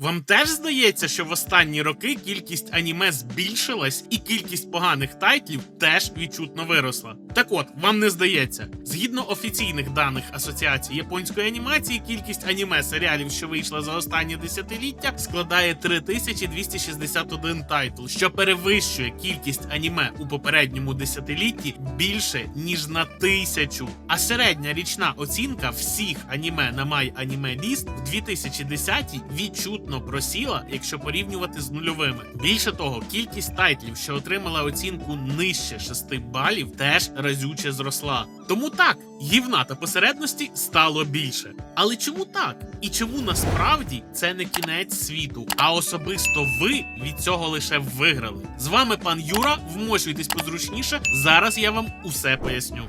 Вам теж здається, що в останні роки кількість аніме збільшилась і кількість поганих тайтлів теж відчутно виросла. Так от, вам не здається, згідно офіційних даних Асоціації японської анімації, кількість аніме серіалів, що вийшла за останні десятиліття, складає 3261 тайтл, що перевищує кількість аніме у попередньому десятилітті більше ніж на тисячу. А середня річна оцінка всіх аніме на MyAnimeList в 2010 відчутно просіла, якщо порівнювати з нульовими. Більше того, кількість тайтлів, що отримала оцінку нижче 6 балів, теж разюче зросла. Тому так, гівна та посередності стало більше. Але чому так? І чому насправді це не кінець світу, а особисто ви від цього лише виграли? З вами пан Юра. Вмощуйтесь позручніше. Зараз я вам усе поясню.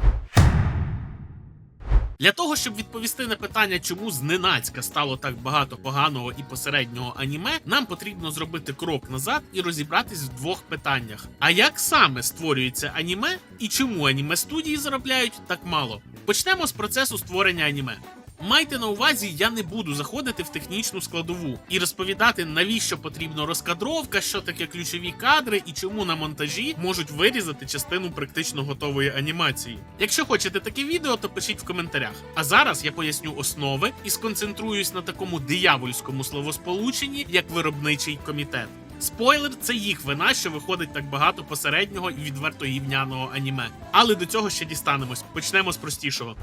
Для того, щоб відповісти на питання, чому зненацька стало так багато поганого і посереднього аніме, нам потрібно зробити крок назад і розібратись в двох питаннях: а як саме створюється аніме і чому аніме студії заробляють так мало? Почнемо з процесу створення аніме. Майте на увазі, я не буду заходити в технічну складову і розповідати, навіщо потрібна розкадровка, що таке ключові кадри і чому на монтажі можуть вирізати частину практично готової анімації. Якщо хочете таке відео, то пишіть в коментарях. А зараз я поясню основи і сконцентруюсь на такому диявольському словосполученні, як виробничий комітет. Спойлер, це їх вина, що виходить так багато посереднього і відверто гівняного аніме. Але до цього ще дістанемось. Почнемо з простішого.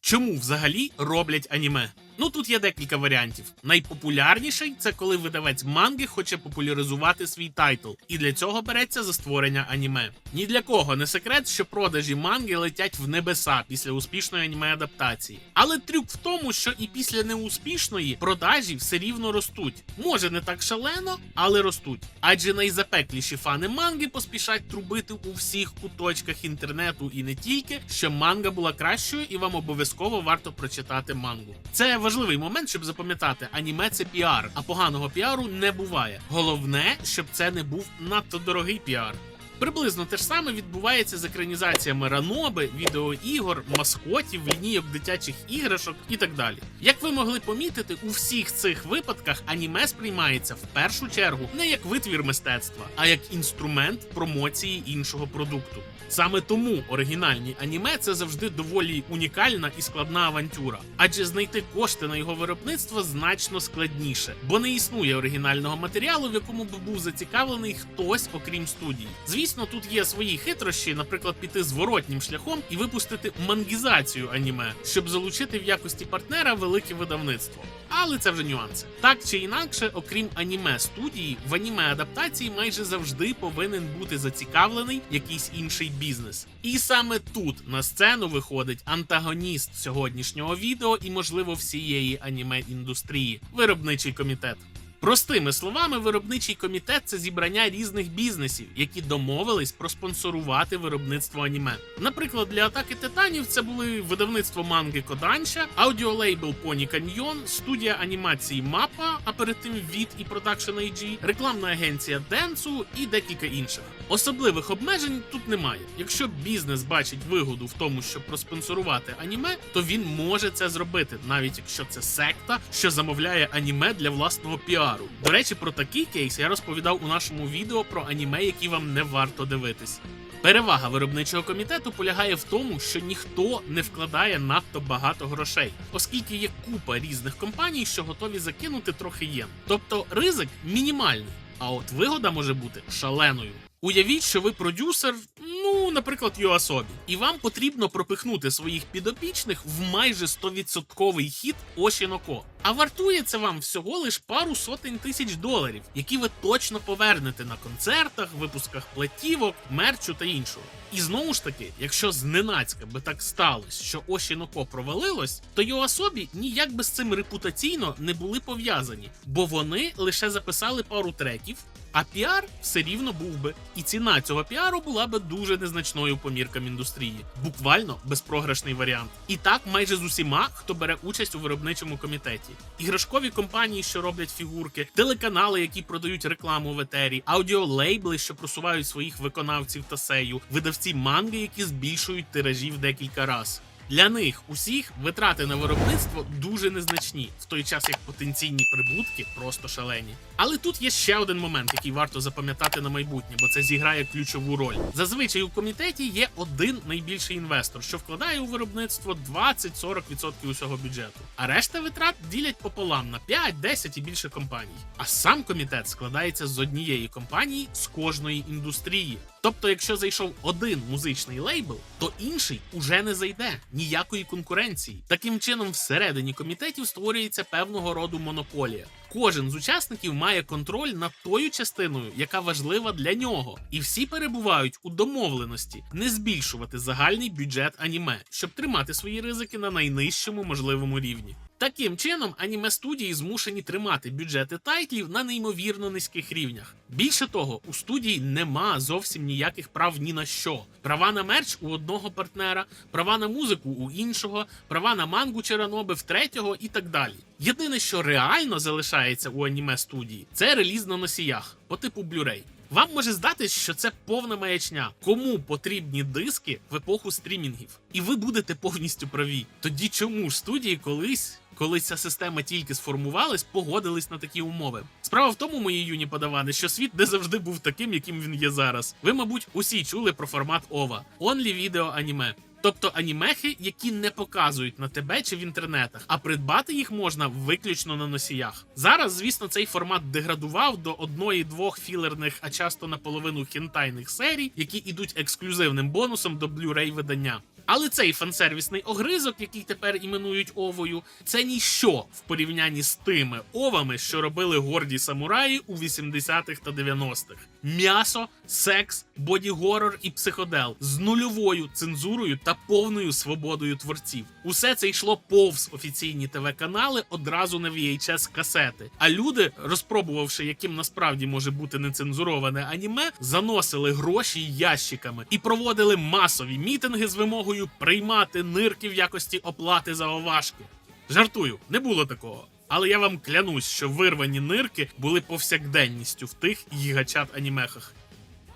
Чому взагалі роблять аніме? Ну тут є декілька варіантів. Найпопулярніший це коли видавець манги хоче популяризувати свій тайтл, і для цього береться за створення аніме. Ні для кого не секрет, що продажі манги летять в небеса після успішної аніме адаптації. Але трюк в тому, що і після неуспішної продажі все рівно ростуть. Може не так шалено, але ростуть. Адже найзапекліші фани манги поспішать трубити у всіх куточках інтернету і не тільки, що манга була кращою, і вам обов'язково варто прочитати мангу. Це важливий момент, щоб запам'ятати, аніме це піар, а поганого піару не буває. Головне, щоб це не був надто дорогий піар. Приблизно те ж саме відбувається з екранізаціями раноби, відеоігор, маскотів, лінійок дитячих іграшок і так далі. Як ви могли помітити, у всіх цих випадках аніме сприймається в першу чергу не як витвір мистецтва, а як інструмент промоції іншого продукту. Саме тому оригінальні аніме це завжди доволі унікальна і складна авантюра, адже знайти кошти на його виробництво значно складніше, бо не існує оригінального матеріалу, в якому б був зацікавлений хтось, окрім студії. Звісно, тут є свої хитрощі, наприклад, піти зворотнім шляхом і випустити мангізацію аніме, щоб залучити в якості партнера велике видавництво. Але це вже нюанси. Так чи інакше, окрім аніме студії, в аніме адаптації майже завжди повинен бути зацікавлений якийсь інший бізнес. І саме тут на сцену виходить антагоніст сьогоднішнього відео і, можливо, всієї аніме індустрії виробничий комітет. Простими словами, виробничий комітет це зібрання різних бізнесів, які домовились проспонсорувати виробництво аніме. Наприклад, для атаки титанів це були видавництво манги Коданша, аудіолейбл Поні Каньйон, студія анімації Мапа, а перед тим від і Production AG, рекламна агенція Денсу і декілька інших. Особливих обмежень тут немає. Якщо бізнес бачить вигоду в тому, щоб проспонсорувати аніме, то він може це зробити, навіть якщо це секта, що замовляє аніме для власного піару. До речі, про такий кейс я розповідав у нашому відео про аніме, які вам не варто дивитись. Перевага виробничого комітету полягає в тому, що ніхто не вкладає надто багато грошей, оскільки є купа різних компаній, що готові закинути трохи єн. Тобто ризик мінімальний, а от вигода може бути шаленою. Уявіть, що ви продюсер, ну, наприклад, Юасобі, і вам потрібно пропихнути своїх підопічних в майже 100% хіт Ошіноко. А вартує це вам всього лиш пару сотень тисяч доларів, які ви точно повернете на концертах, випусках платівок, мерчу та іншого. І знову ж таки, якщо зненацька би так сталося, що Ошіноко провалилось, то Йоасобі ніяк би з цим репутаційно не були пов'язані, бо вони лише записали пару треків. А піар все рівно був би, і ціна цього піару була би дуже незначною по міркам індустрії, буквально безпрограшний варіант. І так майже з усіма, хто бере участь у виробничому комітеті. Іграшкові компанії, що роблять фігурки, телеканали, які продають рекламу в етері, аудіолейбли, що просувають своїх виконавців та сею, видавці манги, які збільшують тиражі в декілька раз. Для них усіх витрати на виробництво дуже незначні, в той час як потенційні прибутки просто шалені. Але тут є ще один момент, який варто запам'ятати на майбутнє, бо це зіграє ключову роль. Зазвичай у комітеті є один найбільший інвестор, що вкладає у виробництво 20-40% усього бюджету. А решта витрат ділять пополам на 5, 10 і більше компаній. А сам комітет складається з однієї компанії з кожної індустрії. Тобто, якщо зайшов один музичний лейбл, то інший уже не зайде ніякої конкуренції. Таким чином, всередині комітетів створюється певного роду монополія. Кожен з учасників має контроль над тою частиною, яка важлива для нього, і всі перебувають у домовленості не збільшувати загальний бюджет аніме, щоб тримати свої ризики на найнижчому можливому рівні. Таким чином, аніме студії змушені тримати бюджети тайтлів на неймовірно низьких рівнях. Більше того, у студії нема зовсім ніяких прав ні на що. Права на мерч у одного партнера, права на музику у іншого, права на мангу чи раноби в третього і так далі. Єдине, що реально залишається у аніме студії, це реліз на носіях по типу Blu-ray. Вам може здатись, що це повна маячня. Кому потрібні диски в епоху стрімінгів? І ви будете повністю праві. Тоді чому ж студії колись, коли ця система тільки сформувалась, погодились на такі умови? Справа в тому, мої юні подавани, що світ не завжди був таким, яким він є зараз. Ви, мабуть, усі чули про формат ОВА – Only Video Anime. Тобто анімехи, які не показують на тебе чи в інтернетах, а придбати їх можна виключно на носіях. Зараз, звісно, цей формат деградував до одної-двох філерних, а часто наполовину хентайних серій, які ідуть ексклюзивним бонусом до Blu-ray видання. Але цей фансервісний огризок, який тепер іменують овою, це ніщо в порівнянні з тими овами, що робили горді самураї у 80-х та 90-х. М'ясо, секс, боді-горор і психодел з нульовою цензурою та повною свободою творців. Усе це йшло повз офіційні ТВ-канали одразу на VHS касети. А люди, розпробувавши, яким насправді може бути нецензуроване аніме, заносили гроші ящиками і проводили масові мітинги з вимогою приймати нирки в якості оплати за овашки. Жартую, не було такого. Але я вам клянусь, що вирвані нирки були повсякденністю в тих гігачат анімехах.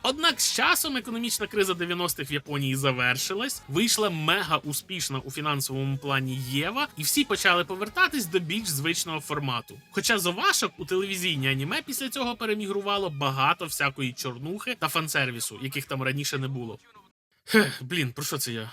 Однак з часом економічна криза 90-х в Японії завершилась, вийшла мега успішна у фінансовому плані Єва, і всі почали повертатись до більш звичного формату. Хоча з овашок у телевізійні аніме після цього перемігрувало багато всякої чорнухи та фансервісу, яких там раніше не було. Хех, блін, про що це я?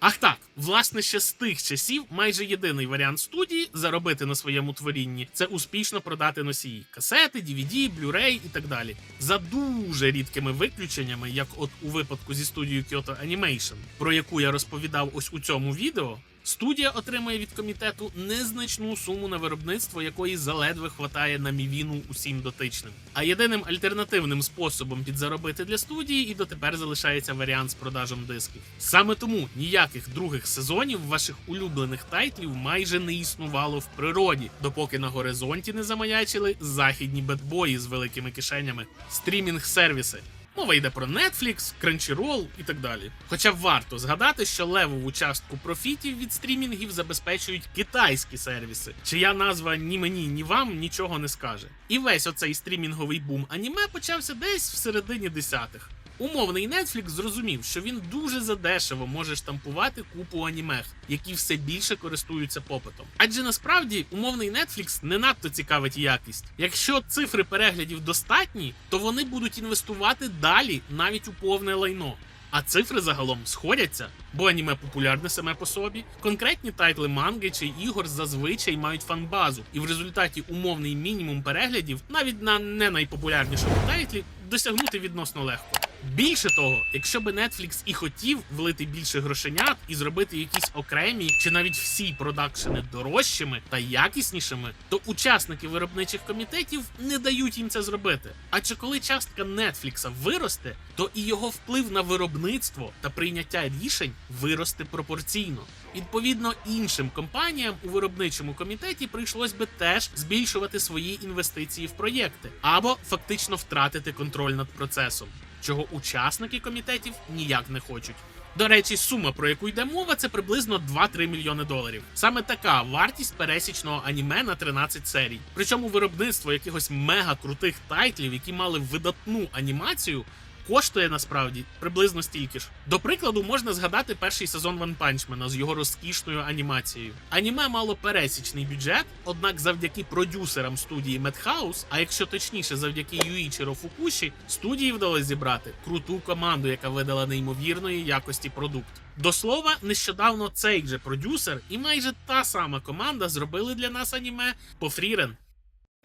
Ах так, власне, ще з тих часів майже єдиний варіант студії заробити на своєму творінні це успішно продати носії касети, DVD, Blu-ray і так далі. За дуже рідкими виключеннями, як от у випадку зі студією Kyoto Animation, про яку я розповідав ось у цьому відео. Студія отримує від комітету незначну суму на виробництво, якої заледве хватає на мівіну усім дотичним. А єдиним альтернативним способом підзаробити для студії і дотепер залишається варіант з продажем дисків. Саме тому ніяких других сезонів ваших улюблених тайтлів майже не існувало в природі, допоки на горизонті не замаячили західні бетбої з великими кишенями, стрімінг-сервіси. Мова йде про Netflix, Crunchyroll і так далі. Хоча варто згадати, що левову частку профітів від стрімінгів забезпечують китайські сервіси, чия назва ні мені, ні вам нічого не скаже. І весь оцей стрімінговий бум аніме почався десь в середині десятих. Умовний Netflix зрозумів, що він дуже задешево може штампувати купу анімех, які все більше користуються попитом. Адже насправді умовний Netflix не надто цікавить якість. Якщо цифри переглядів достатні, то вони будуть інвестувати далі навіть у повне лайно. А цифри загалом сходяться, бо аніме популярне саме по собі. Конкретні тайтли манги чи ігор зазвичай мають фанбазу, і в результаті умовний мінімум переглядів навіть на не найпопулярнішому тайтлі досягнути відносно легко. Більше того, якщо би Netflix і хотів влити більше грошенят і зробити якісь окремі чи навіть всі продакшени дорожчими та якіснішими, то учасники виробничих комітетів не дають їм це зробити. Адже коли частка Netflix виросте, то і його вплив на виробництво та прийняття рішень виросте пропорційно. Відповідно, іншим компаніям у виробничому комітеті прийшлось би теж збільшувати свої інвестиції в проєкти або фактично втратити контроль над процесом чого учасники комітетів ніяк не хочуть. До речі, сума, про яку йде мова, це приблизно 2-3 мільйони доларів. Саме така вартість пересічного аніме на 13 серій. Причому виробництво якихось мега крутих тайтлів, які мали видатну анімацію, коштує насправді приблизно стільки ж. До прикладу, можна згадати перший сезон One Punch з його розкішною анімацією. Аніме мало пересічний бюджет, однак завдяки продюсерам студії Madhouse, а якщо точніше, завдяки Юїчиро Фукуші, студії вдалося зібрати круту команду, яка видала неймовірної якості продукт. До слова, нещодавно цей же продюсер і майже та сама команда зробили для нас аніме по Фрірен.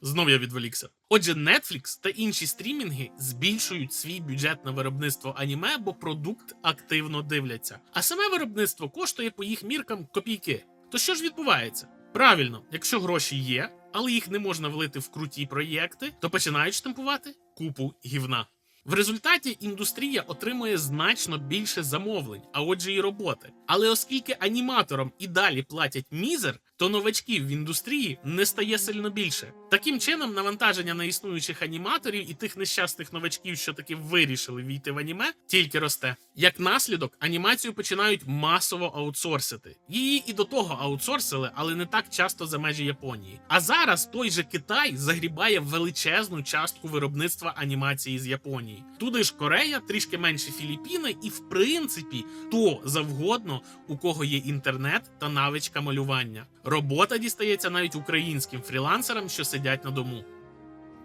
Знов я відволікся. Отже, Netflix та інші стрімінги збільшують свій бюджет на виробництво аніме, бо продукт активно дивляться. А саме виробництво коштує по їх міркам копійки. То що ж відбувається? Правильно, якщо гроші є, але їх не можна влити в круті проєкти, то починають штампувати купу гівна. В результаті індустрія отримує значно більше замовлень, а отже, і роботи. Але оскільки аніматорам і далі платять мізер, то новачків в індустрії не стає сильно більше. Таким чином, навантаження на існуючих аніматорів і тих нещасних новачків, що таки вирішили війти в аніме, тільки росте. Як наслідок, анімацію починають масово аутсорсити. Її і до того аутсорсили, але не так часто за межі Японії. А зараз той же Китай загрібає величезну частку виробництва анімації з Японії. Туди ж Корея, трішки менше Філіппіни, і в принципі то завгодно, у кого є інтернет та навичка малювання. Робота дістається навіть українським фрілансерам, що сидять на дому.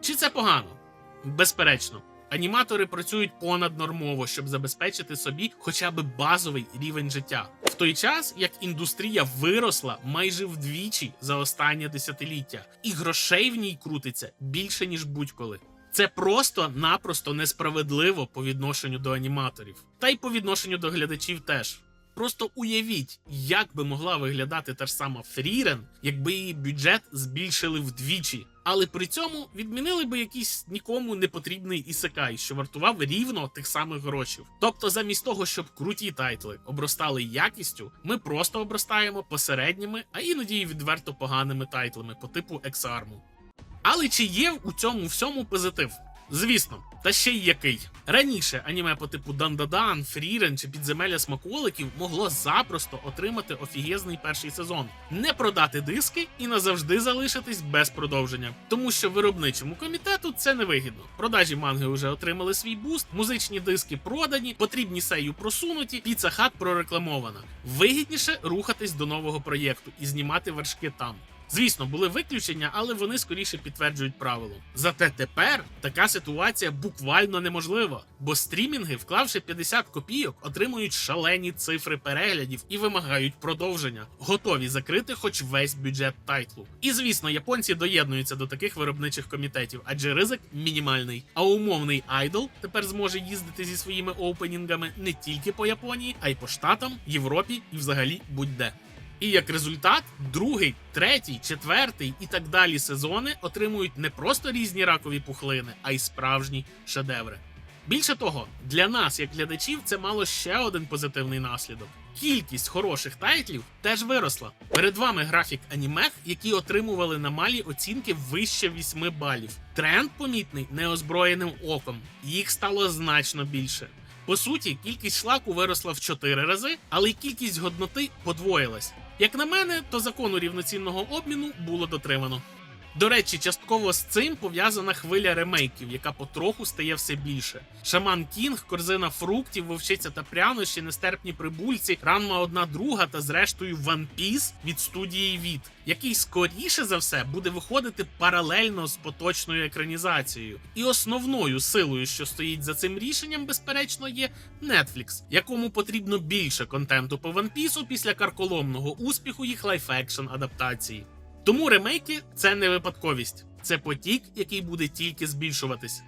Чи це погано? Безперечно. Аніматори працюють понаднормово, щоб забезпечити собі хоча б базовий рівень життя. В той час як індустрія виросла майже вдвічі за останнє десятиліття, і грошей в ній крутиться більше ніж будь-коли. Це просто-напросто несправедливо по відношенню до аніматорів, та й по відношенню до глядачів теж. Просто уявіть, як би могла виглядати та ж сама Фрірен, якби її бюджет збільшили вдвічі. Але при цьому відмінили би якийсь нікому не потрібний ісекай, що вартував рівно тих самих грошей. Тобто, замість того, щоб круті тайтли обростали якістю, ми просто обростаємо посередніми, а іноді й відверто поганими тайтлами по типу Ексарму. Але чи є у цьому всьому позитив? Звісно, та ще й який. Раніше аніме по типу Дандадан, Фрірен чи Підземелля смаколиків могло запросто отримати офігезний перший сезон, не продати диски і назавжди залишитись без продовження. Тому що виробничому комітету це невигідно. Продажі манги вже отримали свій буст, музичні диски продані, потрібні сею просунуті, піца хат прорекламована. Вигідніше рухатись до нового проєкту і знімати вершки там. Звісно, були виключення, але вони скоріше підтверджують правило. Зате тепер така ситуація буквально неможлива, бо стрімінги, вклавши 50 копійок, отримують шалені цифри переглядів і вимагають продовження, готові закрити хоч весь бюджет тайтлу. І звісно, японці доєднуються до таких виробничих комітетів, адже ризик мінімальний. А умовний айдол тепер зможе їздити зі своїми оупенінгами не тільки по Японії, а й по Штатам, Європі і взагалі будь-де. І як результат, другий, третій, четвертий і так далі сезони отримують не просто різні ракові пухлини, а й справжні шедеври. Більше того, для нас, як глядачів, це мало ще один позитивний наслідок. Кількість хороших тайтлів теж виросла. Перед вами графік анімех, які отримували на малі оцінки вище 8 балів. Тренд помітний неозброєним оком. Їх стало значно більше. По суті, кількість шлаку виросла в 4 рази, але й кількість годноти подвоїлась. Як на мене, то закону рівноцінного обміну було дотримано. До речі, частково з цим пов'язана хвиля ремейків, яка потроху стає все більше. Шаман Кінг, корзина фруктів, вовчиця та прянощі, нестерпні прибульці, ранма одна друга та зрештою One Piece від студії Від, який скоріше за все буде виходити паралельно з поточною екранізацією. І основною силою, що стоїть за цим рішенням, безперечно, є Netflix, якому потрібно більше контенту по One Piece після карколомного успіху їх лайф-екшн адаптації. Тому ремейки це не випадковість, це потік, який буде тільки збільшуватись.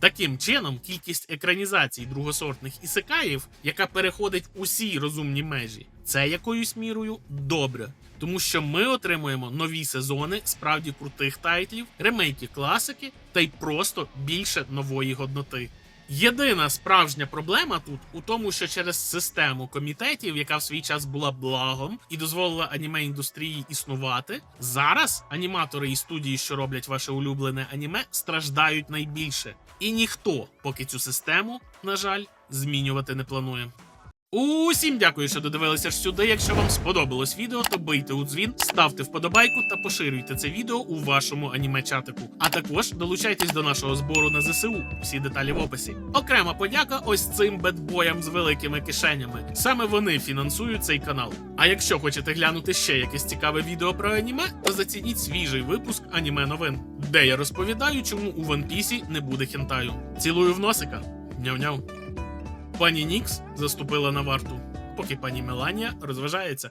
Таким чином, кількість екранізацій другосортних ісекаїв, яка переходить усі розумні межі, це якоюсь мірою добре. Тому що ми отримуємо нові сезони справді крутих тайтлів, ремейки класики та й просто більше нової годноти. Єдина справжня проблема тут у тому, що через систему комітетів, яка в свій час була благом і дозволила аніме індустрії існувати, зараз аніматори і студії, що роблять ваше улюблене аніме, страждають найбільше. І ніхто поки цю систему, на жаль, змінювати не планує. Усім дякую, що додивилися аж сюди. Якщо вам сподобалось відео, то бийте у дзвін, ставте вподобайку та поширюйте це відео у вашому аніме-чатику. А також долучайтесь до нашого збору на ЗСУ. Всі деталі в описі. Окрема подяка ось цим бедбоям з великими кишенями. Саме вони фінансують цей канал. А якщо хочете глянути ще якесь цікаве відео про аніме, то зацініть свіжий випуск аніме новин, де я розповідаю, чому у One Piece не буде хентаю. Цілую в носика. Няв-няв. Пані Нікс заступила на варту, поки пані Меланія розважається.